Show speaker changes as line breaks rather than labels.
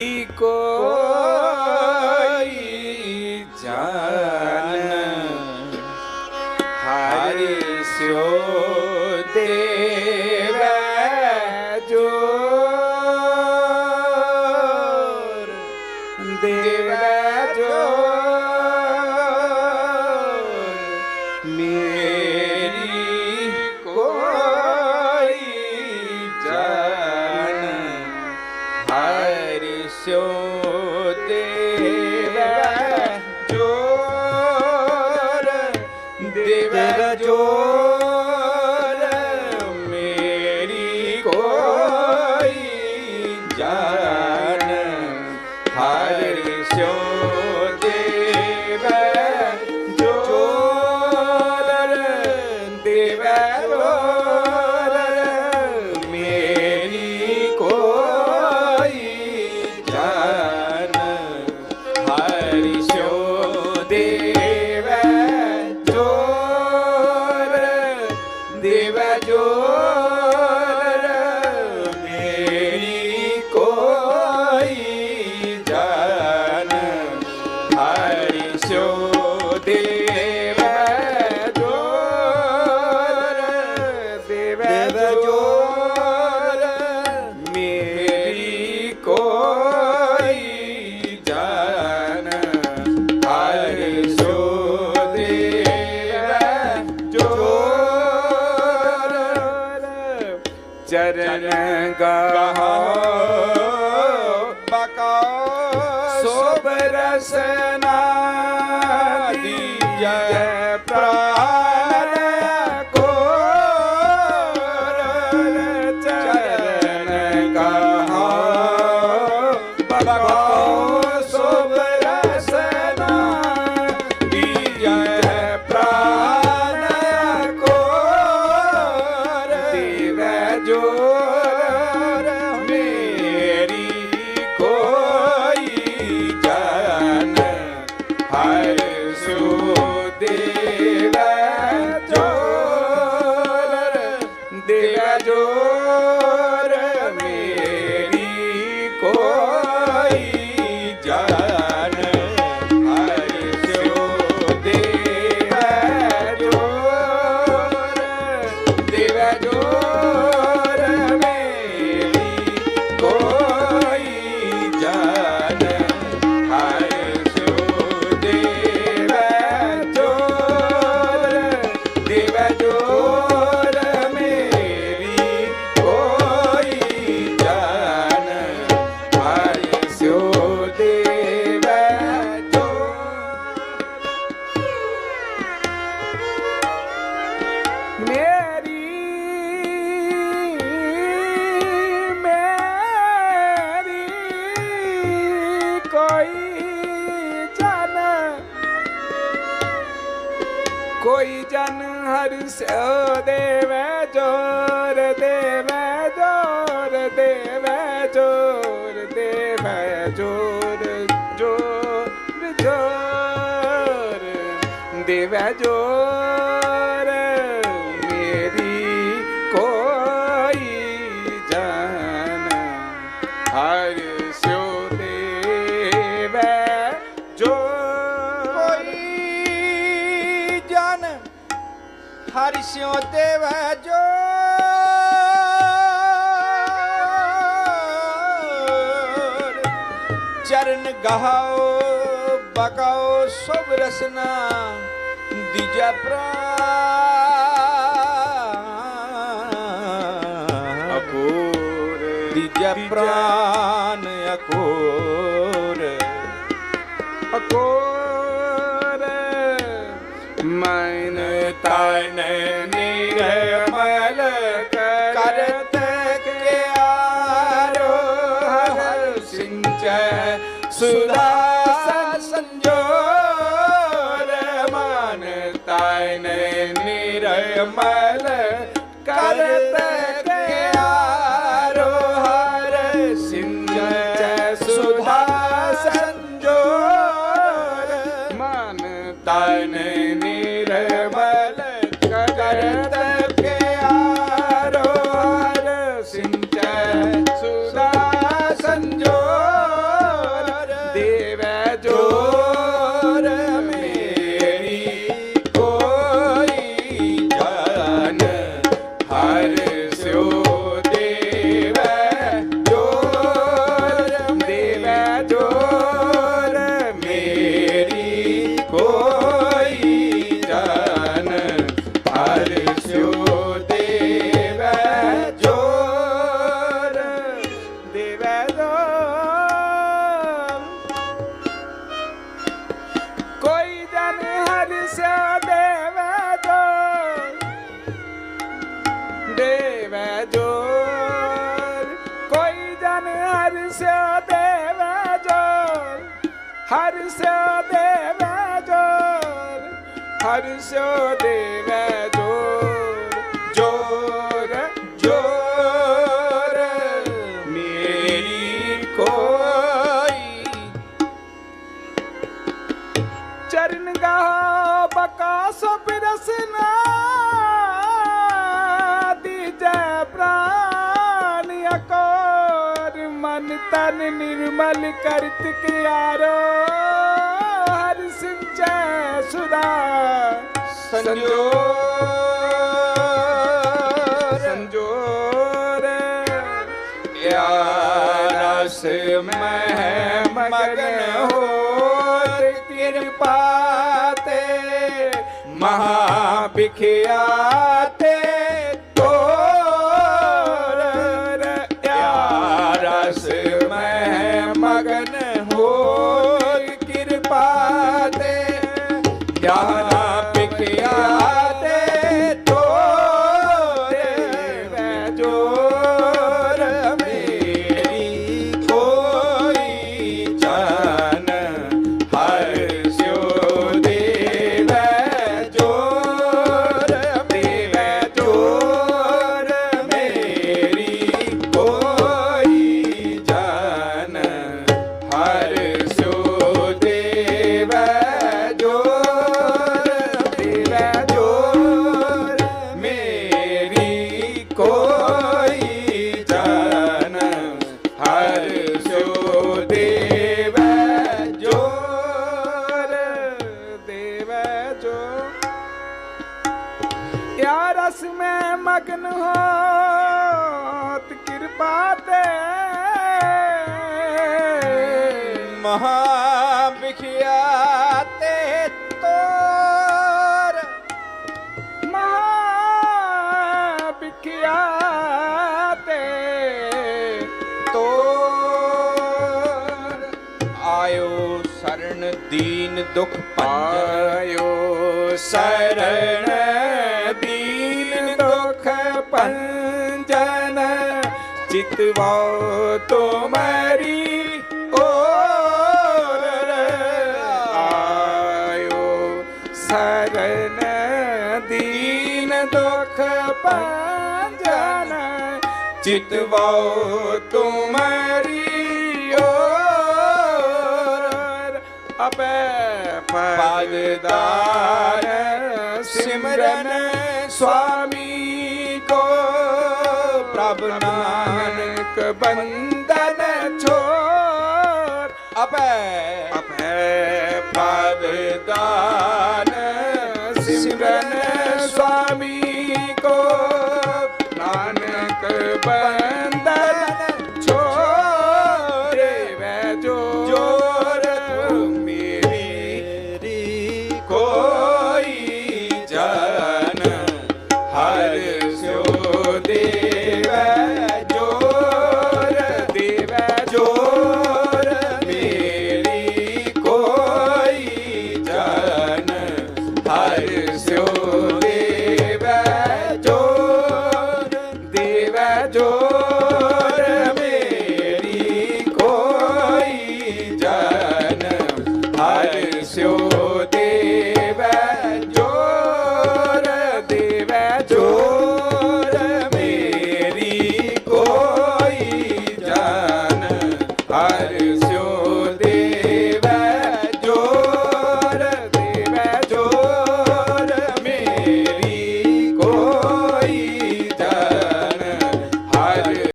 Y con... Senhor. ਚਰਨ ਗਹਾ ਜੋਰ ਮੇਰੀ ਕੋਈ ਜਨ ਹਰ ਸੋ ਦੇਵਾ ਜੋਰ ਦੇਵਾ ਜੋਰ ਮੇਰੀ ਕੋਈ ਮੇਰੀ ਮੇਰੀ ਕੋਈ ਜਨ ਕੋਈ ਜਨ ਹਰ ਸੋ ਦੇਵੇ, ਜੋਰ ਦੇਵੇ ਜੋਰ ਦੇਵੇ ਜੋਰ ਦੇਵੇ, ਜੋਰ। ਹਰਿ ਦੇਵੈ
ਜੋ ਚਰਨ ਗਹਾਓ ਬਕਾਓ ਸੁਭ ਰਸਨਾ ਦਿਜੈ ਪ੍ਰਾਨ ਦੀਜੈ ਪ੍ਰਾਨ ਅਕੋਰ।
ਅਕੋਰ। ਮਨ ਤਾਇਨੇ ਨੀਰੇ ਹਰ ਸਿਓ ਦੇਵੈ ਜੋਰ ਹਰ ਸਿਓ ਦੇਵੈ ਮਨ ਤਨ ਨਿਰਮਲ ਕਰਤ ਕਿਆਰੋ। ਹਰ ਸਿੰਚੈ ਸੁਦਾ।
ਸੰਜੋ
ਸੰਜੋਰ। ਯਾ ਰਸ ਮਹਿ ਮਗਨ ਹੋਤ ਕਿਰਪਾ ਤੇ ਮਹਾ ਬਿਖਿਆਤੇ ਮਹਾ
ਵਿਖਿਆਤੇ ਤੋਰ।
ਮਹਾ ਬਿਖਿਆ ਤੇ
ਤੋਰ। ਆਇਓ ਸਰਣ ਦੀਨ ਦੁਖ ਭੰਜਨ।
ਆਇਓ ਸਰਣ ਦੀਨ ਦੁਖ ਪੰਜਨ ਚਿਤਵਾਓ ਤੁਮਰੀ ਪੰਜਨ ਚਿਤਵਾਓ ਤੁਮਰੀ ਓਰ ਅਪੈ ਪਦਦਾਰ ਸਿਮਰਨ ਸੁਆਮੀ ਕੋ ਪ੍ਰਭ ਨਾਨਕ ਬੰਦਨ ਛੋੜ
ਅਪੈ